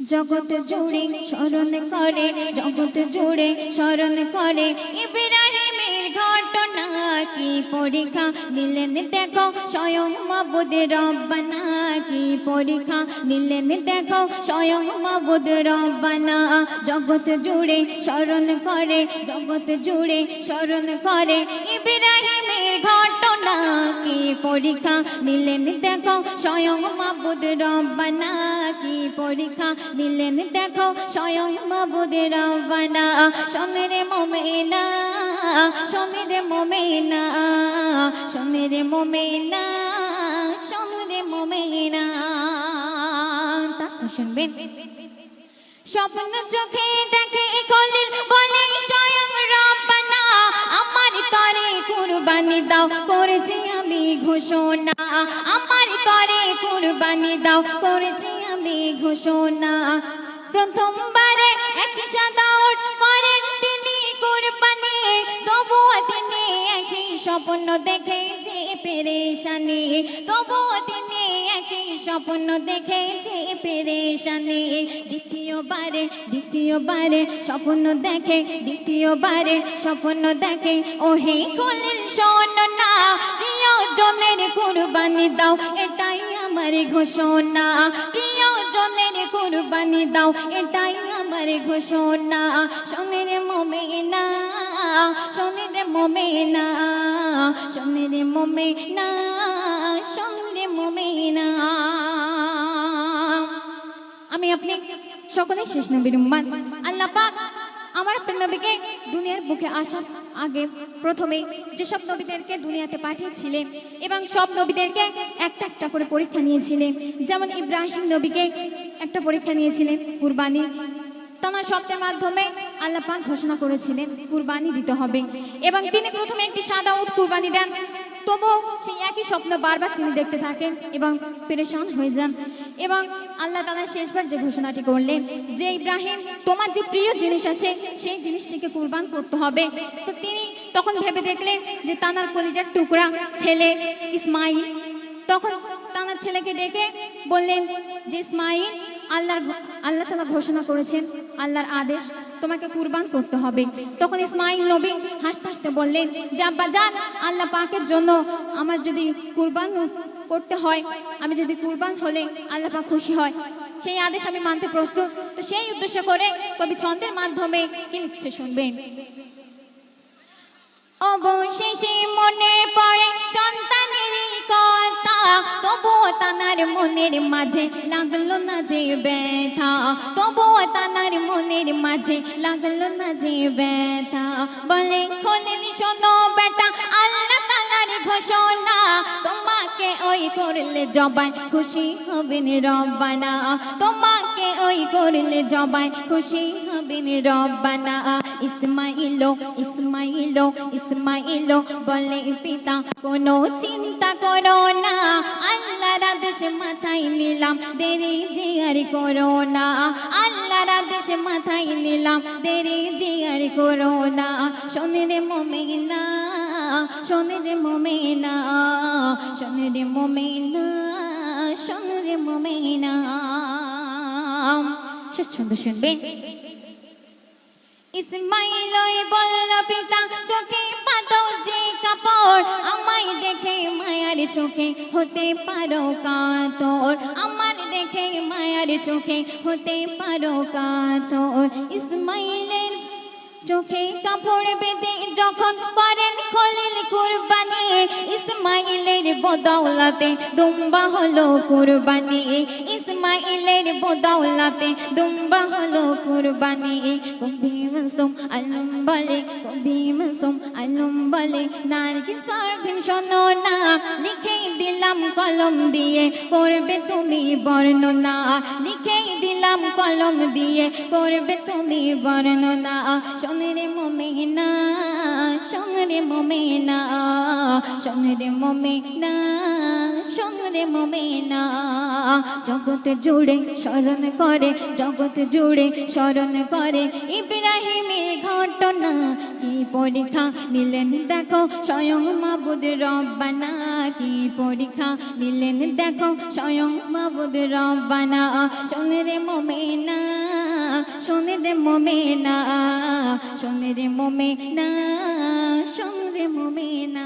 জগৎ জুড়ে স্মরণ করে, জগৎ জুড়ে স্মরণ করে। ইব্রাহিমের ঘটনা কি পরীক্ষা দিলেন দেখো, স্বয়ং মাবুদ রব্বানা কি পরীক্ষা দিলেন দেখো, স্বয়ং মাবুদ রব্বানা জগত জুড়ে স্মরণ করে জগত জুড়ে স্মরণ করে। ইব্রাহিমের ঘটনা কি পরীক্ষা দিলেন দেখো স্বয়ং মাবুদ রব্বানা। কি পরীক্ষা দিলেন দেখো স্বয়ং মাবুদ রব্বানা। সমেরে মোমেনা সমেরে মোমেনা সমেরে মোমেনা সমেরে মোমেনা। শুনবেন। স্বপ্ন চোখে দেখে খলিল ঘোষণা। আমার তরে কুরবানি দাও, করেছি আমি ঘোষণা। প্রথমবারে এক সাদাউট করেন তিনি কুরবানি, তবুও তিনি একই স্বপ্ন দেখেছি পেরেশানি। তবুও তিনি একই স্বপ্ন দেখে যে পেরেশানি। দ্বিতীয়বারে দ্বিতীয়বারে স্বপ্ন দেখে, দ্বিতীয়বারে স্বপ্ন দেখে। ওহে খলিল, শোন না, প্রিয়জনের কুরবানি দাও, এটাই আমার ঘোষণা। প্রিয়জনের কুরবানি দাও, এটাই আমার ঘোষণা। সমের মোমেনা সমের মোমেনা সমের মোমেনা। আমি আপনি সকলে শেষ নবীর উম্মান আল্লাহ পাক আমার প্রিয় নবীকে দুনিয়ার বুকে আসার আগে প্রথমে যেসব নবীদেরকে দুনিয়াতে পাঠিয়েছিলেন এবং সব নবীদেরকে একটা একটা করে পরীক্ষা নিয়েছিলেন যেমন ইব্রাহিম নবীকে একটা পরীক্ষা নিয়েছিলেন কুরবানি। তামার শব্দের মাধ্যমে আল্লাহ ঘোষণা করেছিলেন, কুরবানি দিতে হবে। এবং তিনি প্রথমে একটি সাদা উট কুরবানি দেন তবু সেই একই স্বপ্ন বারবার তিনি দেখতে থাকেন এবং পেরেশান হয়ে যান। এবং আল্লাহ তালা শেষবার যে ঘোষণাটি করলেন যে, ইব্রাহিম, তোমার যে প্রিয় জিনিস আছে, সেই জিনিসটিকে কুরবান করতে হবে। তো তিনি তখন ভেবে দেখলেন যে তানার কলিজার টুকরা ছেলে ইসমাইল। তখন তানার ছেলেকে ডেকে বললেন যে, ইসমাইল, আল্লাহর আল্লাহ তালা ঘোষণা করেছেন, আল্লাহর আদেশ তোমাকে কুরবান করতে হবে। তখন ইসমাইল নবী হাসতে হাসতে বললেন, যে আব্বা, যান, আল্লাহ পাকের জন্য আমার যদি কুরবান করতে হয়, আমি যদি কুরবান হলে আল্লাহ পাক খুশি হয়। সেই আদেশ আমি মানতে প্রস্তুত। তো সেই উদ্দেশ্য করে কবি ছন্দের মাধ্যমে কি লিখছে শুনবেন? অবশেষে মনে পড়ে সন্তানেরই কথা তবুও তানার মনের মাঝে লাগল না যে ব্যথা। তবুও তানার মনের মাঝে লাগল না যে ব্যথা। বলে, খোলেন শোনো বেটা, আল্লাহ তালার ঘোষণা। তোমাকে ওই করলে জবাই খুশি হবেন রব্বানা। তোমাকে ওই করলে জবাই খুশি হবেন রব্বানা ইসমাইলো ইসমাইলো ইসমাইলো বলে, পিতা, কোনো চিন্তা করো না, আল্লাহর আদেশ মাথায় নিলাম, দেরি যে আর করো না, আল্লাহর আদেশ মাথায় নিলাম, দেরি যে আর করো না, শোনে রে মোমেনা, শোনে রে মোমেনা, শোনে রে মোমেনা, শোনে রে মোমেনা। শেষ শুনবেন ইসমাইল বলল, পিতা, চোখে পাতো যে কাপড়, আমায় দেখে মায়ার চোখে হতে পারো কাতর। আমার দেখে মায়ার চোখে হতে পারো কাতর। ইসমাইলের চোখে কাপড় বেঁধে যখন করেন খলিল কুরবানি, ইসমাইলের বদৌলতে দুম্বা হলো কুরবানি। ইসমাইলের বদৌলতে দুম্বা হলো কুরবানি। কবি মাসুম আলম বলে কবি মাসুম আলম বলে পারভিন শোনো না, লিখে দিলাম কলম দিয়ে করবে তুমি বর্ণনা। লিখে দিলাম কলম দিয়ে করবে তুমি বর্ণনা। রে মোমেনা রে মোমেনা রে মোমেনা রে মোমেনা। জগৎ জুড়ে স্মরণ করে, জগৎ জুড়ে স্মরণ করে। ইব্রাহিমের ঘটনা কি পরীক্ষা নিলেন দেখো, স্বয়ং মাবুদ রব্বানা। কি পরীক্ষা নিলেন দেখো, স্বয়ং মাবুদ রব্বানা। রে মোমেনা শোনে রে মোমেনা শোনে রে মোমেনা শোনে রে মোমেনা।